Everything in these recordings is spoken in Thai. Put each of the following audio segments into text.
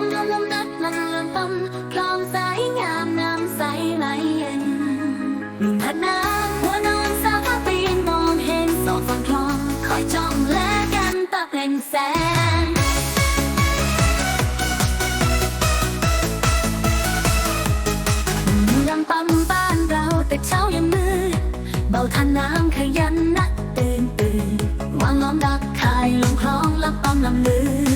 มลมลมดัดลันลันปั๊มคลองสายงามน้ำใสไหลเย็นลุงพันนาหัวนอนสาวท่าตีนมองเห็นสองฝั่งคลอง คอยจ้องแลกันตาเปล่งแสงลำปั๊มบ้านเราแต่เช้ายังมืดเบาทันน้ำขยันนักตื่นตื่นวางล้อมดักคายลงคลองลำปั๊มลำลือ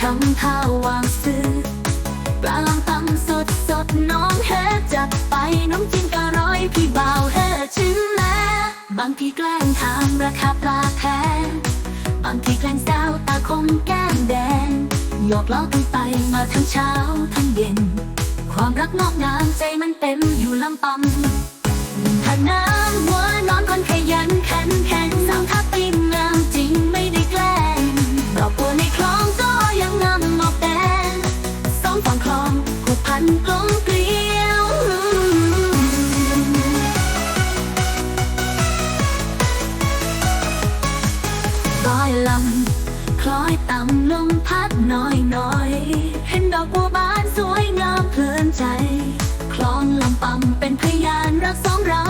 ทำท่าวางซื้อ ปลาลังตำสดสดน้องเฮจัดไปน้ำจิ้มก็ร้อยพี่เบาวเฮชิมแม้บางทีแกล้งถามราคาปลาแพงบางทีแกล้งสาวตาคมแก้มแดงหยอกล้อกันไปมาทั้งเช้าทั้งเย็น ความรักงอกงามใจมันเต็มอยู่ลำปำถ้าน้ำ ต่ำลมพัดน้อยน้อยเห็นดอกบัวบานสวยงามเพลินใจ คลองลำปำเป็นพยานรักสองเรา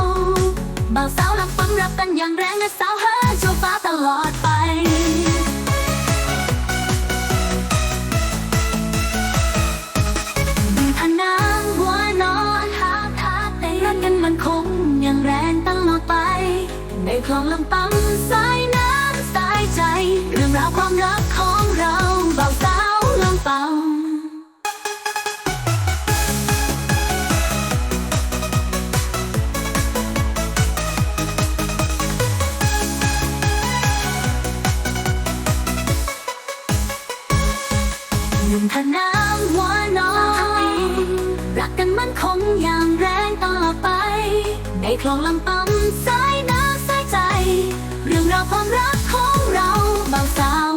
บ่าวสาวลำปำรักกันอย่างแรงและสาวเฮิร์ชั่วฟ้าตลอดไปถ้าน้ำหัวนอนหาทาเต้รักกันมันคงยังแรงตลอดไปในคลองลำปัมสาย หัวนอนรักกันมันคงอย่างแรงต่อไป ในคลองลำปั๊มสายน้ำสายใจ เรื่องราวความรักของเราบาสาว